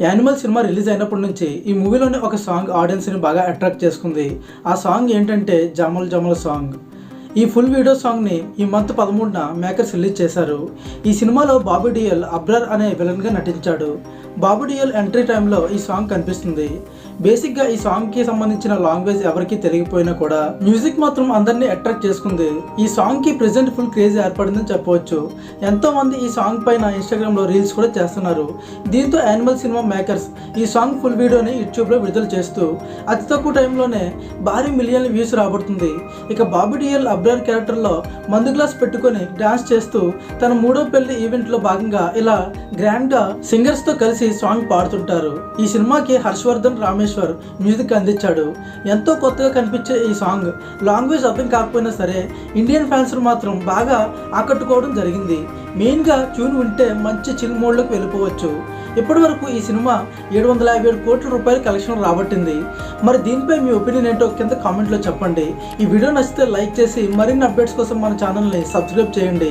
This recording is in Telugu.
యానిమల్ సినిమా రిలీజ్ అయినప్పటి నుంచి ఈ మూవీలోని ఒక సాంగ్ ఆడియన్స్ని బాగా అట్రాక్ట్ చేసుకుంది. ఆ సాంగ్ ఏంటంటే జమల్ జమల్ సాంగ్. ఈ ఫుల్ వీడియో సాంగ్ని ఈ మంత్ పదమూడున మేకర్స్ రిలీజ్ చేశారు. ఈ సినిమాలో బాబు డిఎల్ అబ్రర్ అనే విలన్గా నటించాడు. బాబు డిఎల్ ఎంట్రీ టైంలో ఈ సాంగ్ కనిపిస్తుంది. బేసిక్గా ఈ సాంగ్కి సంబంధించిన లాంగ్వేజ్ ఎవరికి తెలియకపోయినా కూడా మ్యూజిక్ మాత్రం అందరినీ అట్రాక్ట్ చేసుకుంది. ఈ సాంగ్కి ప్రజెంట్ ఫుల్ క్రేజ్ ఏర్పడిందని చెప్పవచ్చు. ఎంతోమంది ఈ సాంగ్ పైన ఇన్స్టాగ్రామ్లో రీల్స్ కూడా చేస్తున్నారు. దీంతో యానిమల్ సినిమా మేకర్స్ ఈ సాంగ్ ఫుల్ వీడియోని యూట్యూబ్లో విడుదల చేస్తూ అతి తక్కువ టైంలోనే భారీ మిలియన్ల వ్యూస్ రాబడుతుంది. ఇక బాబు డిఎల్ అబ్రార్ క్యారెక్టర్లో మందు గ్లాస్ పెట్టుకొని డాన్స్ చేస్తూ తన మూడో పెళ్ళి ఈవెంట్లో భాగంగా ఇలా గ్రాండ్గా సింగర్స్తో కలిసి సాంగ్ పాడుతుంటారు. ఈ సినిమాకి హర్షవర్ధన్ రామేశ్వర్ మ్యూజిక్ అందించాడు. ఎంతో కొత్తగా కనిపించే ఈ సాంగ్ లాంగ్వేజ్ అర్థం కాకపోయినా సరే ఇండియన్ ఫ్యాన్స్ మాత్రం బాగా ఆకట్టుకోవడం జరిగింది. మెయిన్గా ట్యూన్ ఉంటే మంచి చిల్ మోడ్లోకి వెళ్ళిపోవచ్చు. ఇప్పటి వరకు ఈ సినిమా ఏడు వందల యాభై ఏడు కోట్ల రూపాయల కలెక్షన్ రాబట్టింది. మరి దీనిపై మీ ఒపీనియన్ ఏంటో కింద కామెంట్లో చెప్పండి. ఈ వీడియో నచ్చితే లైక్ చేసి మరిన్ని అప్డేట్స్ కోసం మన ఛానల్ని సబ్స్క్రైబ్ చేయండి.